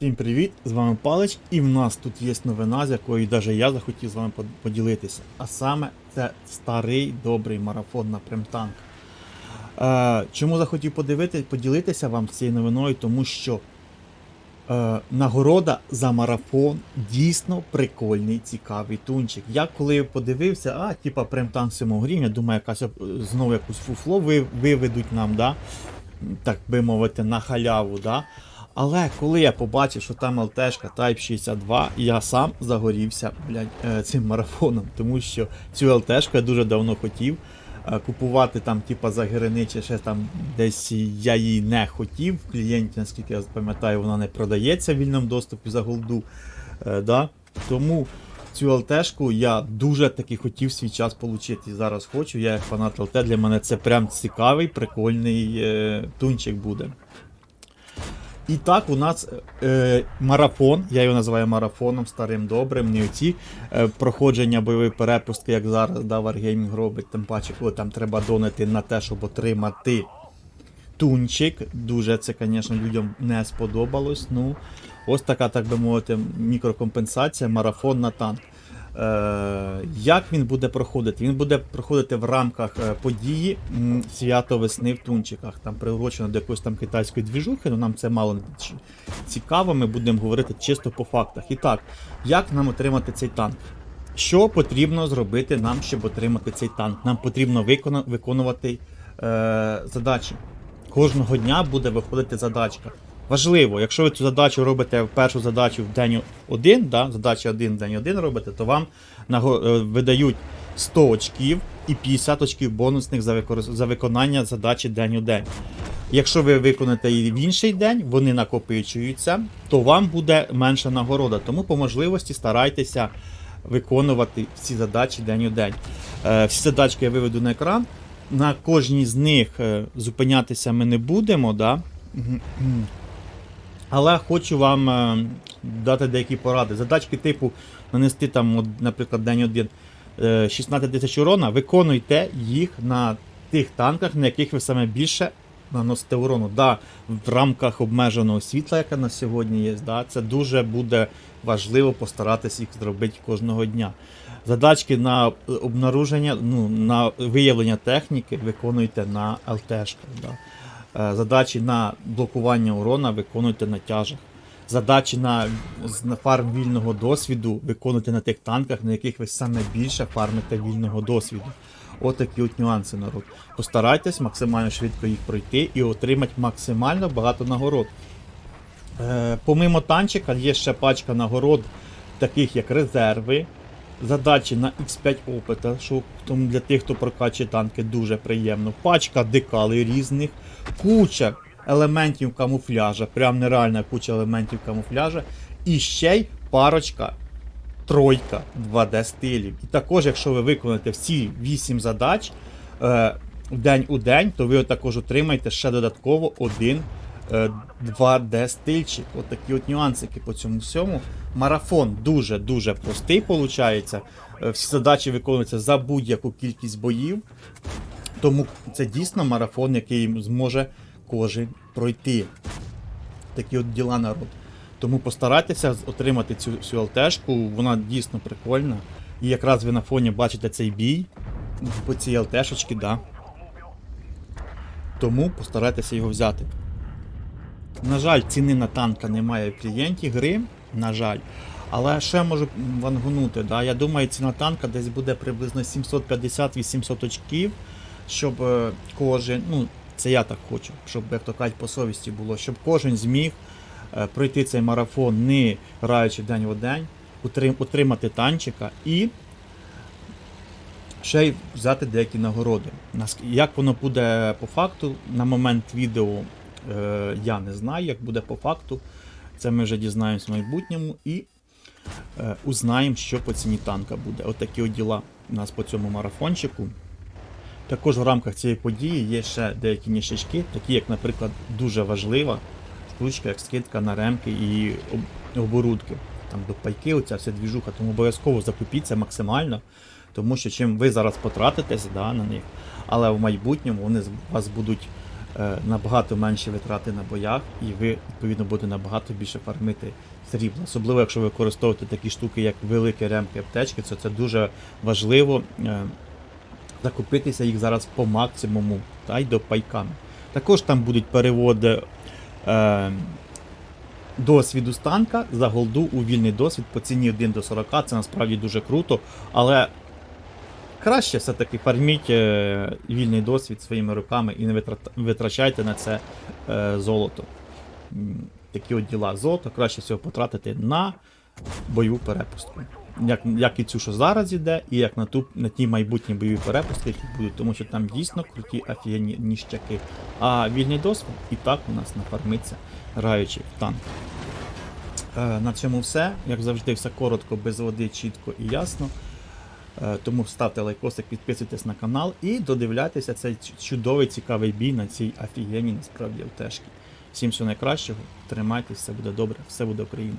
Всім привіт! З вами Палич, і в нас тут є новина, з якою навіть я захотів з вами поділитися. А саме це старий добрий марафон на Примтанк. Е, чому захотів подивити, поділитися вам цією новиною? Тому що е, нагорода за марафон дійсно прикольний, цікавий тунчик. Я коли подивився, а, типа Примтанк 7 рівня, думаю, якась знову якусь фуфло ви- виведуть нам, да? так би мовити, на халяву. Да? Але коли я побачив, що там ЛТшка Type 62, я сам загорівся блядь, е, цим марафоном, тому що цю ЛТшку я дуже давно хотів. Е, Купувати там, типа за грини чи ще там десь я її не хотів. В клієнті, наскільки я пам'ятаю, вона не продається в вільному доступі за голду. Е, да? Тому цю ЛТшку я дуже таки хотів свій час отримати. І зараз хочу. Я як фанат ЛТ, для мене це прям цікавий, прикольний е, тунчик буде. І так, у нас е, марафон, я його називаю марафоном старим добрим, не оці е, проходження бойової перепустки, як зараз да, Wargaming робить, тим паче, коли там треба донати на те, щоб отримати тунчик. Дуже це, звісно, людям не сподобалось. Ну, ось така, так би мовити, мікрокомпенсація, марафон на танк. Е, як він буде проходити? Він буде проходити в рамках е, події свято весни в Тунчиках. Там приурочено до якоїсь там китайської двіжухи, але нам це мало цікаво, ми будемо говорити чисто по фактах. І так, як нам отримати цей танк? Що потрібно зробити нам, щоб отримати цей танк? Нам потрібно виконувати е, задачі. Кожного дня буде виходити задачка. Важливо, якщо ви цю задачу робите першу задачу в день один, да, задача один день один робите, то вам е, видають 100 очків і 50 очків бонусних за, за виконання задачі день у день. Якщо ви виконаєте її в інший день, вони накопичуються, то вам буде менша нагорода. Тому по можливості старайтеся виконувати всі задачі день у день. Е, всі задачки я виведу на екран. На кожній з них е, зупинятися ми не будемо. Да? Але хочу вам е, дати деякі поради. Задачки типу нанести там, наприклад, день один е, 16 тисяч урона, виконуйте їх на тих танках, на яких ви саме більше наносите урону. Да, в рамках обмеженого світла, яке на сьогодні є, да, це дуже буде важливо постаратися їх зробити кожного дня. Задачки на е, обнаруження, ну, на виявлення техніки виконуйте на ЛТшках. Да. Е, Задачі на блокування урона виконуйте на тяжах. Задачі на, на фарм вільного досвіду виконуйте на тих танках, на яких ви саме більше фармите вільного досвіду. Отакі от нюанси, народ. Постарайтесь максимально швидко їх пройти і отримати максимально багато нагород. Е, помимо танчика є ще пачка нагород, таких як резерви, задачі на X5 опита, що тому для тих, хто прокачує танки, дуже приємно. Пачка декалей різних, куча елементів камуфляжа, прям нереальна куча елементів камуфляжа. І ще й парочка, тройка 2D стилів. І також, якщо ви виконаєте всі 8 задач е, день у день, то ви також отримаєте ще додатково один е, 2D стильчик. От такі от нюансики по цьому всьому. Марафон дуже-дуже простий, виходить. Всі задачі виконуються за будь-яку кількість боїв. Тому це дійсно марафон, який зможе кожен пройти. Такі от діла народ. Тому постарайтеся отримати цю, цю ЛТшку, вона дійсно прикольна. І якраз ви на фоні бачите цей бій по цій ЛТшечці, да. Тому постарайтеся його взяти. На жаль, ціни на танка немає в клієнті гри, на жаль. Але ще можу вангунути. Да? Я думаю, ціна танка десь буде приблизно 750-800 очків, щоб е, кожен, ну це я так хочу, щоб як то кажуть, по совісті було, щоб кожен зміг е, пройти цей марафон, не граючи день в день, утримати танчика і ще й взяти деякі нагороди. Як воно буде по факту, на момент відео е, я не знаю, як буде по факту. Це ми вже дізнаємось в майбутньому і узнаємо, що по ціні танка буде. Отакі от діла у нас по цьому марафончику. Також в рамках цієї події є ще деякі ніщачки, такі як, наприклад, дуже важлива штучка, як скидка на ремки і об- оборудки. Там до пайки, оця вся двіжуха, тому обов'язково закупіться максимально, тому що чим ви зараз потратитесь да, на них, але в майбутньому вони з- вас будуть е, набагато менші витрати на боях, і ви відповідно будете набагато більше фармити срібла. Особливо, якщо ви використовуєте такі штуки, як великі ремки аптечки, це, це дуже важливо. е, Закупитися їх зараз по максимуму та й до пайками. Також там будуть переводи е, досвіду з танка за голду у вільний досвід по ціні 1 до 40. Це насправді дуже круто. Але краще все-таки фарміть е, вільний досвід своїми руками і не витрачайте на це е, золото. Такі от діла. Золото краще всього потратити на бойову перепустку. Як, як і цю, що зараз іде, і як на, ту, на ті майбутні бойові перепустки, які будуть, тому що там дійсно круті офігенні ніщаки. А вільний досвід і так у нас нафармиться, граючи в. Е, на цьому все. Як завжди, все коротко, без води, чітко і ясно. Е, Тому ставте лайкосик, підписуйтесь на канал і додивляйтеся цей чудовий цікавий бій на цій офігенній насправді ЛТшки. Всім всього найкращого, тримайтесь, все буде добре, все буде Україна.